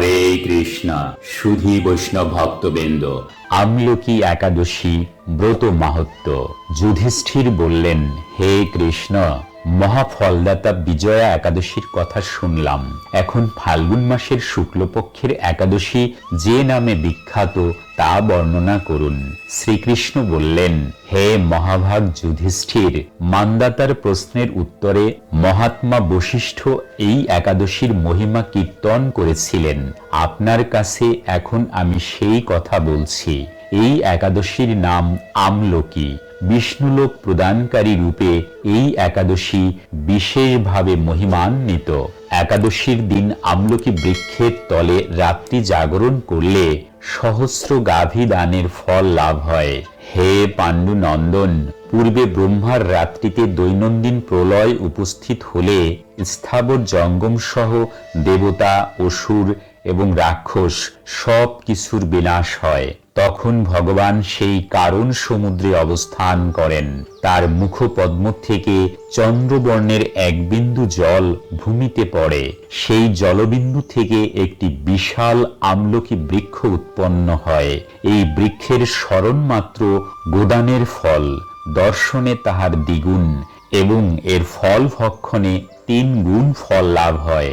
হরে কৃষ্ণ। সুধী বৈষ্ণব ভক্তবৃন্দ আমলকি একাদশী ব্রত মাহাত্ম যুধিষ্ঠির বললেন হে কৃষ্ণ। মহাফলদাতা বিজয়া একাদশীর কথা শুনলাম। এখন ফাল্গুন মাসের শুক্লপক্ষের একাদশী যে নামে বিখ্যাত, তা বর্ণনা করুন। শ্রীকৃষ্ণ বললেন, হে মহাভাগ যুধিষ্ঠির, মান্দাতার প্রশ্নের উত্তরে মহাত্মা বশিষ্ঠ এই একাদশীর মহিমা কীর্তন করেছিলেন। আপনার কাছে এখন আমি সেই কথা বলছি। এই একাদশীর নাম আমলকি। বিষ্ণুলোক প্রদানকারী রূপে এই একাদশী বিশেষভাবে মহিমান্বিত। একাদশীর দিন আমলকি বৃক্ষের তলে রাত্রি জাগরণ করলে সহস্র গাভী দানের ফল লাভ হয়। হে পাণ্ডু নন্দন পূর্বে ব্রহ্মার রাত্রিতে দৈনন্দিন প্রলয় উপস্থিত হলে স্থাবর জঙ্গম সহ দেবতা, অসুর এবং রাক্ষস সব কিছুর বিনাশ হয়। তখন ভগবান সেই কারণ সমুদ্রে অবস্থান করেন। তার মুখপদ্ম থেকে চন্দ্রবর্ণের এক বিন্দু জল ভূমিতে পড়ে। সেই জলবিন্দু থেকে একটি বিশাল আমলকি বৃক্ষ উৎপন্ন হয়। এই বৃক্ষের স্মরণ মাত্র গোদানের ফল। দর্শনে তাহার দ্বিগুণ এবং এর ফল ভক্ষণে তিন গুণ ফল লাভ হয়।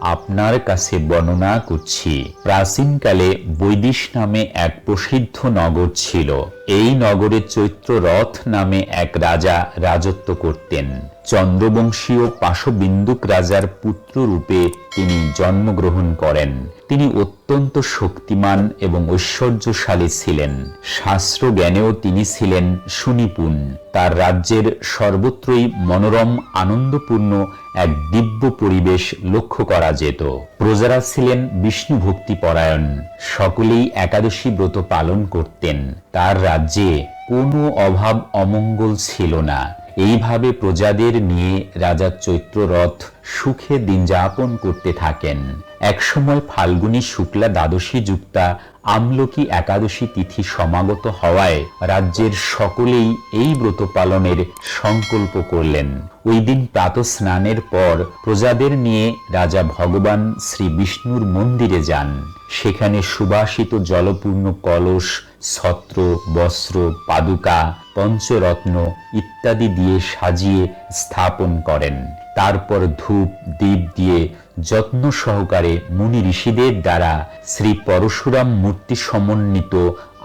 আপনার কাছে বর্ণনা করছি। প্রাচীনকালে বৈদিশ নামে এক প্রসিদ্ধ নগর ছিল। এই নগরে চৈত্র রথ নামে এক রাজা রাজত্ব করতেন। চন্দ্রবংশীয় পাশবিন্দুক রাজার পুত্র রূপে তিনি জন্মগ্রহণ করেন। তিনি অত্যন্ত শক্তিমান এবং ঐশ্বর্যশালী ছিলেন। শাস্ত্র জ্ঞানেও তিনি ছিলেন সুনিপুণ। তার রাজ্যের সর্বত্রই মনোরম, আনন্দপূর্ণ এক দিব্য পরিবেশ লক্ষ্য করা যেত। প্রজারা ছিলেন বিষ্ণু ভক্তি পরায়ণ সকলেই একাদশী ব্রত পালন করতেন। তার রাজ্যে কোনো অভাব অমঙ্গল ছিল না। এইভাবে প্রজাদের নিয়ে রাজা চৈত্ররথ সুখে দিন যাপন করতে থাকেন। একসময় ফাল্গুনী শুক্লা দ্বাদশী যুক্তা আমলকি একাদশী তিথি সমাগত হওয়ায় রাজ্যের সকলেই এই ব্রত পালনের সংকল্প করলেন। ওই দিন প্রাত স্নানের পর প্রজাদের নিয়ে রাজা ভগবান শ্রী বিষ্ণুর মন্দিরে যান। সেখানে সুবাসিত জলপূর্ণ কলস, ছত্র, বস্ত্র, পাদুকা, পঞ্চরত্ন ইত্যাদি দিয়ে সাজিয়ে স্থাপন করেন। তারপর ধূপ, দ্বীপ দিয়ে যত্ন সহকারে মুনি ঋষিদের দ্বারা শ্রী পরশুরাম মূর্তি সমন্বিত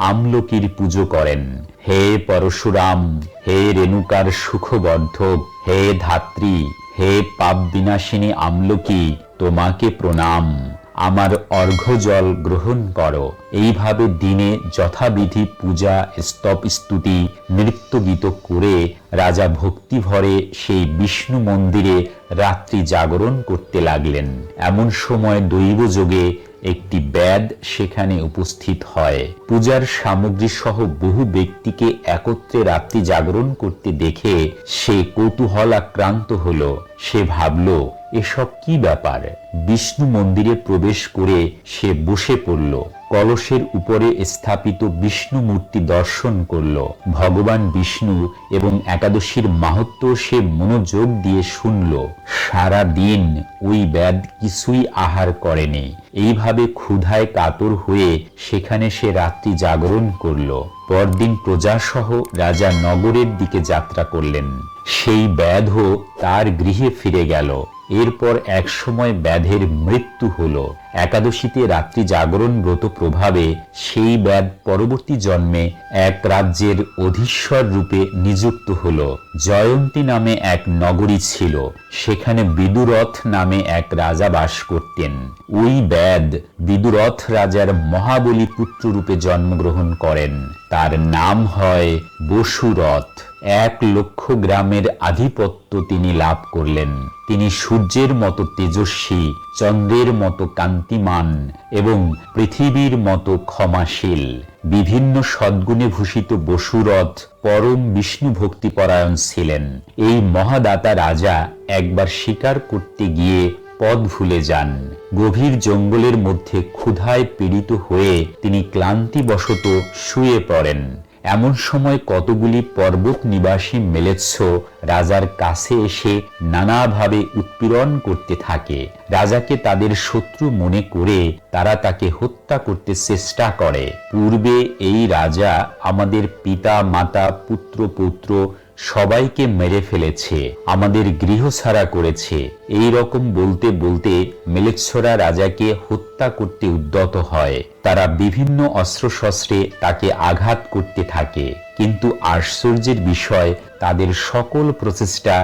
আমলকির পুজো করেন। হে পরশুরাম, হে রেণুকার সুখবর্ধক, হে ধাত্রী, হে পাপ বিনাশিনী আমলকি, তোমাকে প্রণাম। আমার অর্ঘ্যজল গ্রহণ করো। এইভাবে দিনে যথাবিধি পূজা, স্তব স্তুতি নৃত্য গীত করে রাজা ভক্তি ভরে সেই বিষ্ণু মন্দিরে রাত্রি জাগরণ করতে লাগলেন। এমন সময় দৈবযোগে একটি ব্যাদ সেখানে উপস্থিত হয়। পূজার সামগ্রী সহ বহু ব্যক্তিকে একত্রে রাত্রি জাগরণ করতে দেখে সে কৌতূহল আক্রান্ত হল। সে ভাবল এসব কি ব্যাপার? বিষ্ণু মন্দিরে প্রবেশ করে সে বসে পড়ল, কলসের উপরে স্থাপিত বিষ্ণু মূর্তি দর্শন করল। ভগবান বিষ্ণু এবং একাদশীর মাহাত্ম সে মনোযোগ দিয়ে শুনল। সারা দিন ওই ব্যাদ কিছুই আহার করেনি। এইভাবে ক্ষুধায় কাতর হয়ে সেখানে সে রাত্রি জাগরণ করল। পরদিন প্রজাসহ রাজা নগরের দিকে যাত্রা করলেন। সেই ব্যাধও তার গৃহে ফিরে গেল। এরপর এক সময় ব্যাধের মৃত্যু হল। একাদশীতে রাত্রি জাগরণ ব্রত প্রভাবে সেই ব্যাধ পরবর্তী জন্মে এক রাজ্যের অধীশ্বর রূপে নিযুক্ত হল। জয়ন্তী নামে এক নগরী ছিল। সেখানে বিদুরথ নামে এক রাজা বাস করতেন। ওই ব্যাদ বিদুরথ রাজার মহাবলী পুত্র রূপে জন্মগ্রহণ করেন। তার নাম হয় বসুরথ। এক লক্ষ গ্রামের আধিপত্য তিনি লাভ করলেন। তিনি সূর্যের মতো তেজস্বী, চন্দ্রের মতো কান্তিমান এবং পৃথিবীর মতো ক্ষমাশীল। বিভিন্ন সদ্গুণে ভূষিত বসুরথ পরম বিষ্ণু ভক্তিপরায়ণ ছিলেন। এই মহাদাতা রাজা একবার শিকার করতে গিয়ে পথ ভুলে যান। গভীর জঙ্গলের মধ্যে ক্ষুধায় পীড়িত হয়ে তিনি ক্লান্তিবশত শুয়ে পড়েন। এমন সময় কতগুলি পর্বত নিবাসী মেলেচ্ছ রাজার কাছে এসে নানাভাবে উৎপীড়ন করতে থাকে। রাজাকে তাদের শত্রু মনে করে তারা তাকে হত্যা করতে চেষ্টা করে। পূর্বে এই রাজা আমাদের পিতা, মাতা, পুত্র পুত্র সবাইকে মেরে ফেলেছে, আমাদের গৃহ ছাড়া করেছে। এই রকম বলতে বলতে মেলেচ্ছরা রাজাকে হত্যা করতে উদ্যত হয়। তারা বিভিন্ন অস্ত্রশস্ত্রে তাকে আঘাত করতে থাকে। কিন্তু আশ্চর্যের বিষয়, তাদের সকল প্রচেষ্টা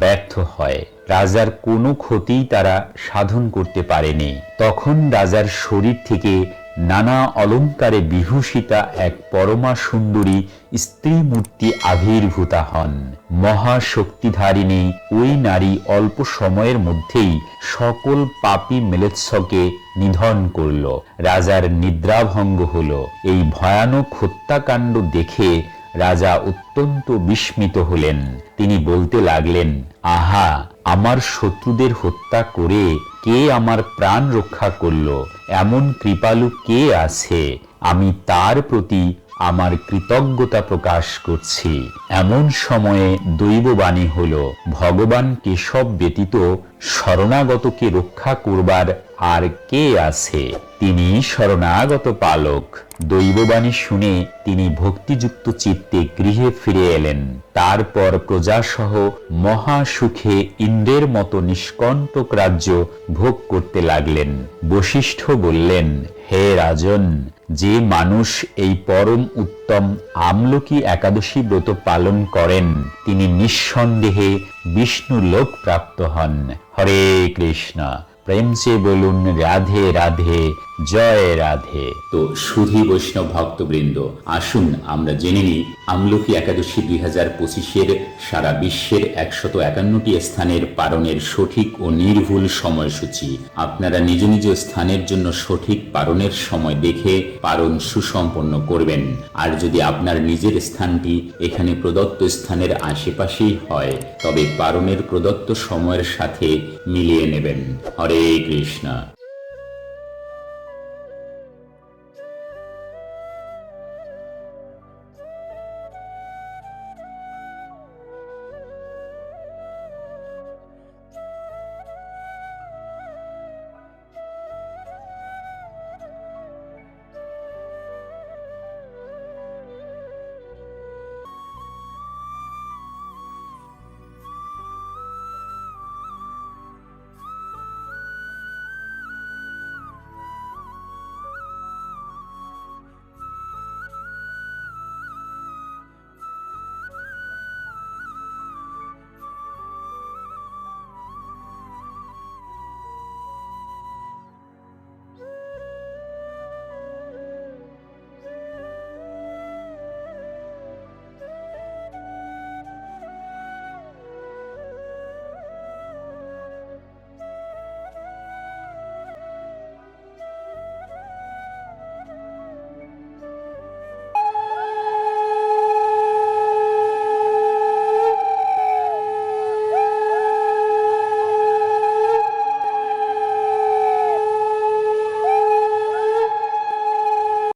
ব্যর্থ হয়। রাজার কোনো ক্ষতিই তারা সাধন করতে পারেনি। তখন রাজার শরীর থেকে নানা অলঙ্কারে বিভূষিতা এক পরমা সুন্দরী স্ত্রী মূর্তি আবির্ভূতা হন। মহাশক্তিধারিণী ওই নারী অল্প সময়ের মধ্যেই সকল পাপী মেলেৎসকে নিধন করল। রাজার নিদ্রাভঙ্গ হল। এই ভয়ানক হত্যাকাণ্ড দেখে রাজা অত্যন্ত বিস্মিত হলেন। তিনি বলতে লাগলেন, আহা, আমার শত্রুদের হত্যা করে কে আমার প্রাণ রক্ষা করল? এমন কৃপালু কে আছে? আমি তার প্রতি আমার কৃতজ্ঞতা প্রকাশ করছি। এমন সময়ে দৈববাণী হল, ভগবান কেশব ব্যতীত শরণাগতকে রক্ষা করবার আর কে আছে? তিনি শরণাগত পালক। দৈববাণী শুনে তিনি ভক্তিযুক্ত চিত্তে গৃহে ফিরে এলেন। তারপর প্রজাসহ মহা সুখে ইন্দ্রের মতো নিষ্কণ্টক রাজ্য ভোগ করতে লাগলেন। বশিষ্ঠ বললেন, হে রাজন, যে মানুষ এই পরম উত্তম আমলকি একাদশী ব্রত পালন করেন, তিনি নিঃসন্দেহে বিষ্ণু লোক প্রাপ্ত হন। হরে কৃষ্ণ। প্রেম সে বলুন রাধে রাধে জয় রাধে। তো সুধী বৈষ্ণব ভক্তবৃন্দ, আসুন আমরা জেনে নিই, আমলকি একাদশী দুই হাজার পঁচিশের সারা বিশ্বের একশত একান্নটি স্থানের পালনের সঠিক ও নির্ভুল সময়সূচি। আপনারা নিজ নিজ স্থানের জন্য সঠিক পালনের সময় দেখে পালন সুসম্পন্ন করবেন। আর যদি আপনার নিজের স্থানটি এখানে প্রদত্ত স্থানের আশেপাশেই হয়, তবে পালনের প্রদত্ত সময়ের সাথে মিলিয়ে নেবেন। হরে কৃষ্ণ।